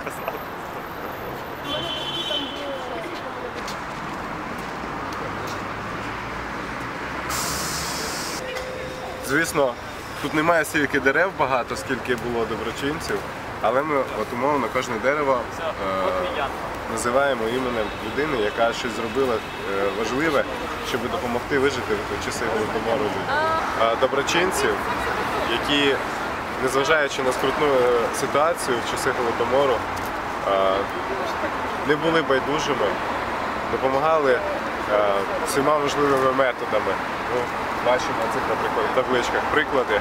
сказав. Звісно, тут немає стільки дерев багато, скільки було доброчинців, але ми от умовно кожне дерево е, називаємо іменем людини, яка щось зробила е, важливе, щоб допомогти вижити в часи голодомору людям. Доброчинців, які, незважаючи на скрутну е, ситуацію в часи голодомору, е, не були байдужими, допомагали е, всіма можливими методами. Ну, бачимо цих, наприклад, табличках приклади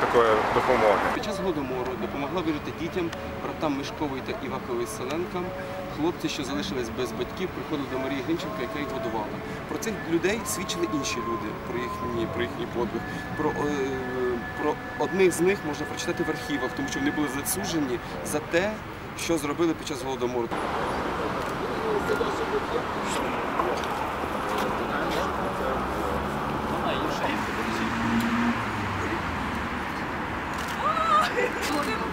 такої допомоги. Під час голодомору допомогла вижити дітям, братам Мишкової та Івакової Селенкам. Хлопці, що залишились без батьків, приходили до Марії Гринченка, яка їх годувала. Про цих людей свідчили інші люди, про їхні, про їхній подвиг. Про, про одних з них можна прочитати в архівах, тому що вони були засуджені за те, що зробили під час голодомору. Будемо